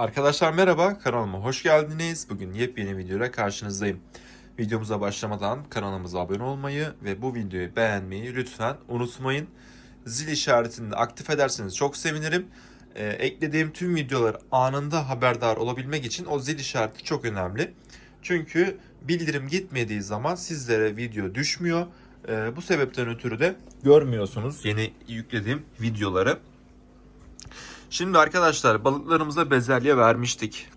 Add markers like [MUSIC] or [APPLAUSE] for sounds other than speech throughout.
Arkadaşlar merhaba, kanalıma hoş geldiniz. Bugün yepyeni videoyla karşınızdayım. Videomuza başlamadan kanalımıza abone olmayı ve bu videoyu beğenmeyi lütfen unutmayın. Zil işaretini de aktif ederseniz çok sevinirim. Ee, eklediğim tüm videolar anında haberdar olabilmek için o zil işareti çok önemli. Çünkü bildirim gitmediği zaman sizlere video düşmüyor. Ee, bu sebepten ötürü de görmüyorsunuz yeni yüklediğim videoları. Şimdi arkadaşlar balıklarımıza bezelye vermiştik.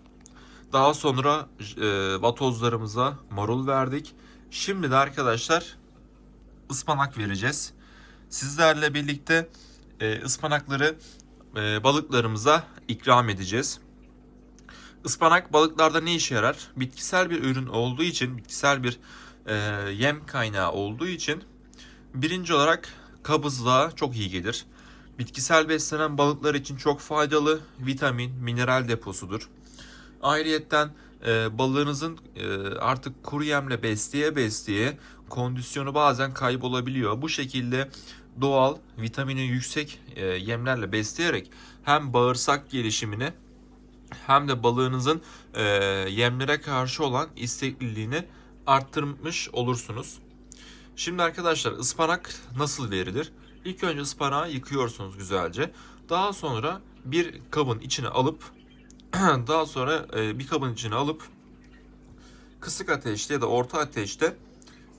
Daha sonra e, vatozlarımıza marul verdik. Şimdi de arkadaşlar ıspanak vereceğiz. Sizlerle birlikte e, ıspanakları e, balıklarımıza ikram edeceğiz. Ispanak balıklarda ne işe yarar? Bitkisel bir ürün olduğu için, bitkisel bir e, yem kaynağı olduğu için birinci olarak kabızlığa çok iyi gelir. Bitkisel beslenen balıklar için çok faydalı vitamin, mineral deposudur. Ayrıyetten e, balığınızın e, artık kuru yemle besleye besleye kondisyonu bazen kaybolabiliyor. Bu şekilde doğal, vitamini yüksek e, yemlerle besleyerek hem bağırsak gelişimini hem de balığınızın yemlere karşı olan istekliliğini arttırmış olursunuz. Şimdi arkadaşlar ıspanak nasıl verilir? İlk önce ıspanağı yıkıyorsunuz güzelce. Daha sonra bir kabın içine alıp [CLEARS THROAT] daha sonra e, bir kabın içine alıp kısık ateşte ya da orta ateşte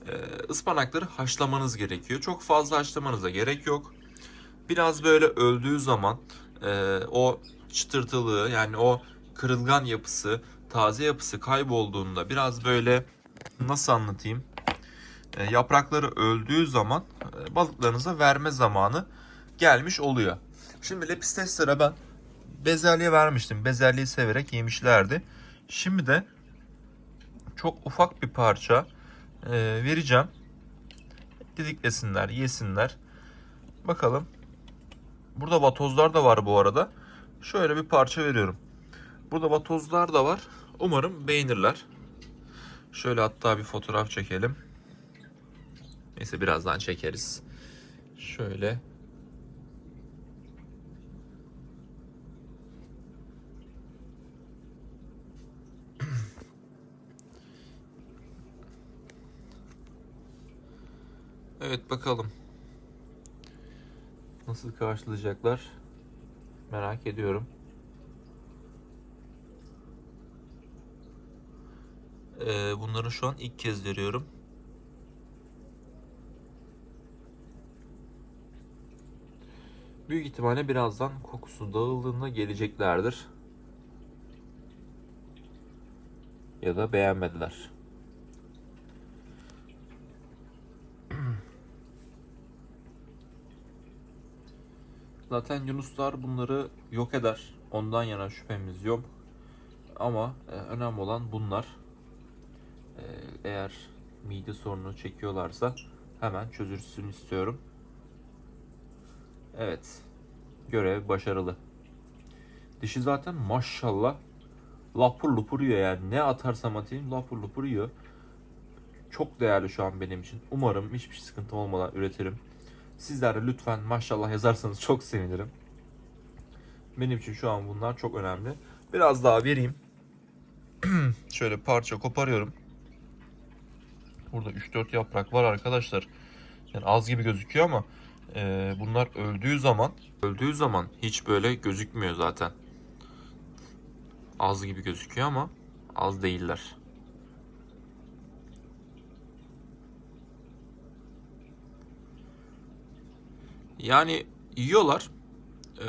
e, ıspanakları haşlamanız gerekiyor. Çok fazla haşlamanıza gerek yok. Biraz böyle öldüğü zaman e, o çıtırtılığı yani o kırılgan yapısı, taze yapısı kaybolduğunda biraz böyle nasıl anlatayım? Yaprakları öldüğü zaman balıklarınıza verme zamanı gelmiş oluyor. Şimdi lepisteslere ben bezelye vermiştim. Bezelyeyi severek yemişlerdi. Şimdi de çok ufak bir parça e, vereceğim. Didiklesinler, yesinler. Bakalım. Burada vatozlar da var bu arada. Şöyle bir parça veriyorum. Burada vatozlar da var. Umarım beğenirler. Şöyle hatta bir fotoğraf çekelim. Neyse birazdan çekeriz. Şöyle. [CLEARS THROAT] Evet bakalım. Nasıl karşılayacaklar? Merak ediyorum. Ee, bunları şu an ilk kez veriyorum. Büyük ihtimalle birazdan kokusu dağıldığında geleceklerdir. Ya da beğenmediler. [CLEARS THROAT] Zaten Yunuslar bunları yok eder. Ondan yana şüphemiz yok. Ama e, önemli olan bunlar. E, eğer mide sorunu çekiyorlarsa hemen çözülsün istiyorum. Evet. Görev başarılı. Dişi zaten maşallah lapur lupur yiyor yani. Ne atarsam atayım lapur lupur yiyor. Çok değerli şu an benim için. Umarım hiçbir sıkıntı olmadan üretirim. Sizler de lütfen maşallah yazarsanız çok sevinirim. Benim için şu an bunlar çok önemli. Biraz daha vereyim. [CLEARS THROAT] Şöyle parça koparıyorum. Burada 3-4 yaprak var arkadaşlar. Yani az gibi gözüküyor ama e, bunlar öldüğü zaman öldüğü zaman hiç böyle gözükmüyor zaten. Az gibi gözüküyor ama az değiller. Yani yiyorlar. Ee,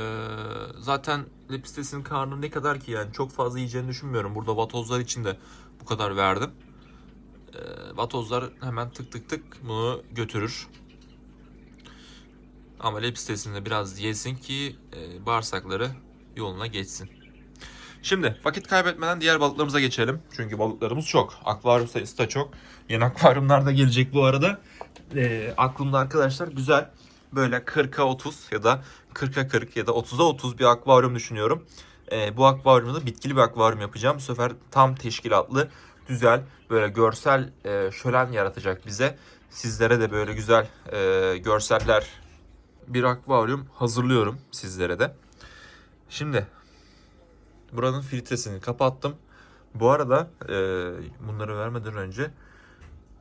zaten lepistesinin karnı ne kadar ki yani çok fazla yiyeceğini düşünmüyorum. Burada vatozlar için de bu kadar verdim. Ee, vatozlar hemen tık tık tık bunu götürür. Ama lepistesinde biraz yesin ki e, bağırsakları yoluna geçsin. Şimdi vakit kaybetmeden diğer balıklarımıza geçelim. Çünkü balıklarımız çok. Akvaryum sayısı da çok. Yeni akvaryumlar da gelecek bu arada. E, aklımda arkadaşlar güzel böyle 40'a 30 ya da 40'a 40 ya da 30'a 30 bir akvaryum düşünüyorum. E, bu akvaryumda bitkili bir akvaryum yapacağım. Bu sefer tam teşkilatlı, güzel, böyle görsel e, şölen yaratacak bize. Sizlere de böyle güzel e, görseller bir akvaryum hazırlıyorum sizlere de. Şimdi buranın filtresini kapattım. Bu arada e, bunları vermeden önce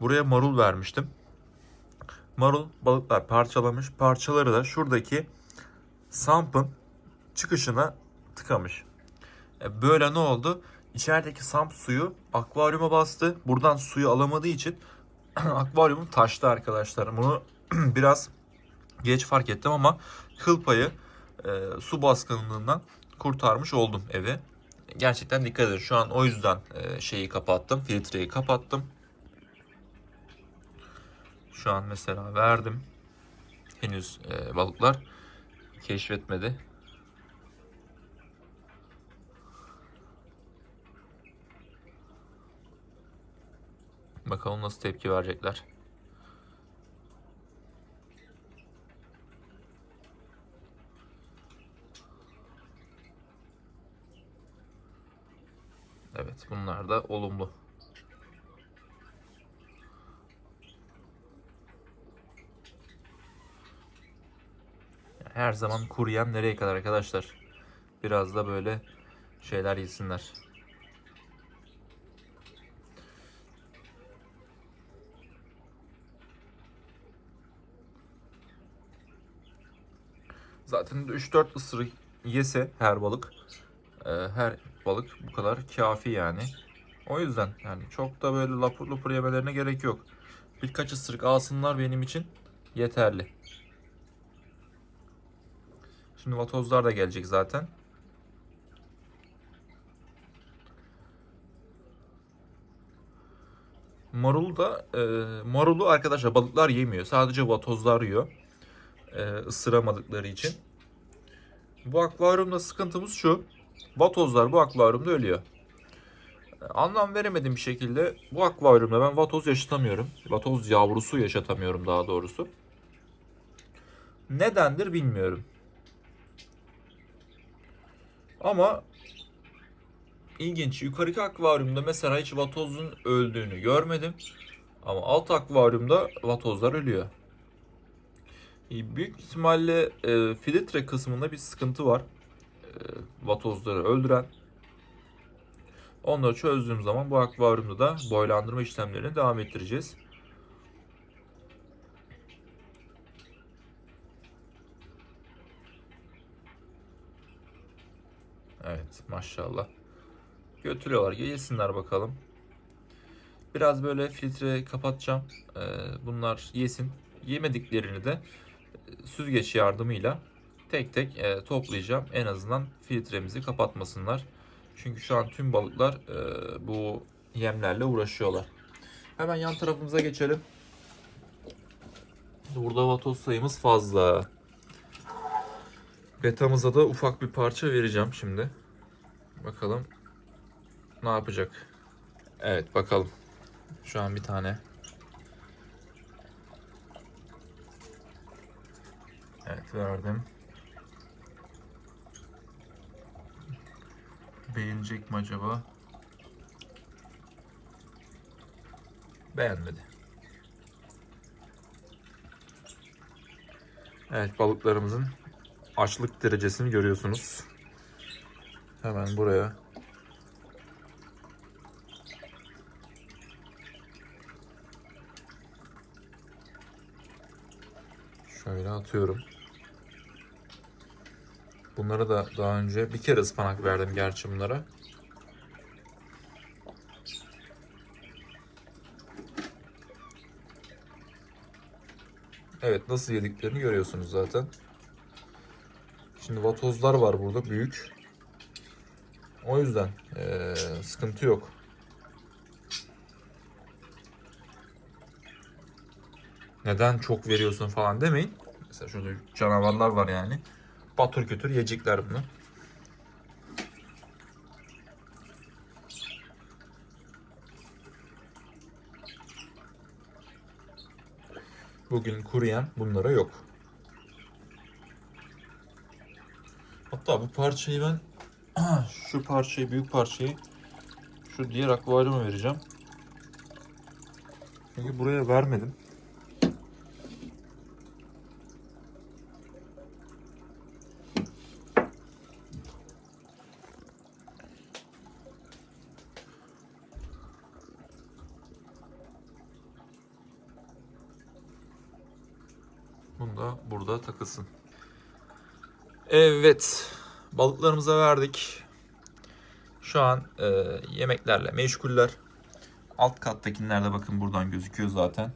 buraya marul vermiştim. Marul balıklar parçalamış. Parçaları da şuradaki sampın çıkışına tıkamış. E, Böyle ne oldu? İçerideki samp suyu akvaryuma bastı. Buradan suyu alamadığı için [CLEARS THROAT] akvaryumum taştı arkadaşlar. Bunu [CLEARS THROAT] biraz geç fark ettim ama kıl payı e, su baskınlığından kurtarmış oldum eve. Gerçekten dikkat edin. Şu an o yüzden e, şeyi kapattım. Filtreyi kapattım. Şu an mesela verdim. Henüz e, balıklar keşfetmedi. Bakalım nasıl tepki verecekler. Evet bunlar da olumlu. Her zaman kuru yem nereye kadar arkadaşlar? Biraz da böyle şeyler yesinler. Zaten 3-4 ısırık yese her balık e, her balık bu kadar kafi yani. O yüzden yani çok da böyle lapur lapur yemelerine gerek yok. Birkaç ısırık alsınlar benim için yeterli. Şimdi vatozlar da gelecek zaten. Marul da e, marulu arkadaşlar balıklar yemiyor. Sadece vatozlar yiyor. E, ısıramadıkları için. Bu akvaryumda sıkıntımız şu. Vatozlar bu akvaryumda ölüyor. Anlam veremediğim bir şekilde bu akvaryumda ben vatoz yaşatamıyorum. Vatoz yavrusu yaşatamıyorum daha doğrusu. Nedendir bilmiyorum. Ama ilginç. Yukarıki akvaryumda mesela hiç vatozun öldüğünü görmedim. Ama alt akvaryumda vatozlar ölüyor. Büyük ihtimalle e, filtre kısmında bir sıkıntı var. Vatozları öldüren. Onları çözdüğüm zaman bu akvaryumda da boylandırma işlemlerini devam ettireceğiz. Evet maşallah. Götürüyorlar. Yesinler bakalım. Biraz böyle filtre kapatacağım. Ee, bunlar yesin. Yemediklerini de süzgeç yardımıyla tek tek e, toplayacağım. En azından filtremizi kapatmasınlar. Çünkü şu an tüm balıklar e, bu yemlerle uğraşıyorlar. Hemen yan tarafımıza geçelim. Burada vatoz sayımız fazla. Betamıza da ufak bir parça vereceğim şimdi. Bakalım ne yapacak. Evet bakalım. Şu an bir tane. Evet verdim. Beğenecek mi acaba? Beğenmedi. Evet balıklarımızın açlık derecesini görüyorsunuz. Hemen buraya şöyle atıyorum. Bunlara da daha önce bir kere ıspanak verdim gerçi bunlara. Evet nasıl yediklerini görüyorsunuz zaten. Şimdi vatozlar var burada büyük. O yüzden eee, sıkıntı yok. Neden çok veriyorsun falan demeyin. Mesela şurada canavarlar var yani. Batır götür yiyecekler bunu. Bugün kuruyan bunlara yok. Hatta bu parçayı ben [CLEARS THROAT] şu parçayı büyük parçayı şu diğer akvaryuma vereceğim. Çünkü buraya vermedim. Bunu da burada takılsın. Evet. Balıklarımıza verdik. Şu an e, yemeklerle meşguller. Alt kattakiler de bakın buradan gözüküyor zaten.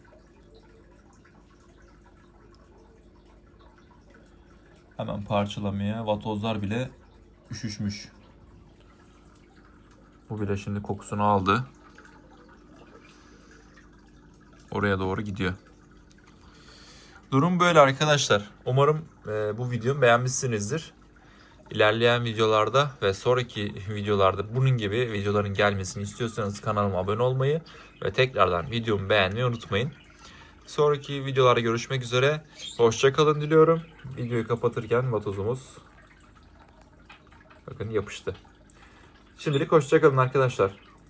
Hemen parçalamaya. Vatozlar bile üşüşmüş. Bu bile şimdi kokusunu aldı. Oraya doğru gidiyor. Durum böyle arkadaşlar. Umarım e, bu videomu beğenmişsinizdir. İlerleyen videolarda ve sonraki [LAUGHS] videolarda bunun gibi videoların gelmesini istiyorsanız kanalıma abone olmayı ve tekrardan videomu beğenmeyi unutmayın. Sonraki videolarda görüşmek üzere. Hoşçakalın diliyorum. Videoyu kapatırken vatozumuz bakın yapıştı. Şimdilik hoşçakalın arkadaşlar.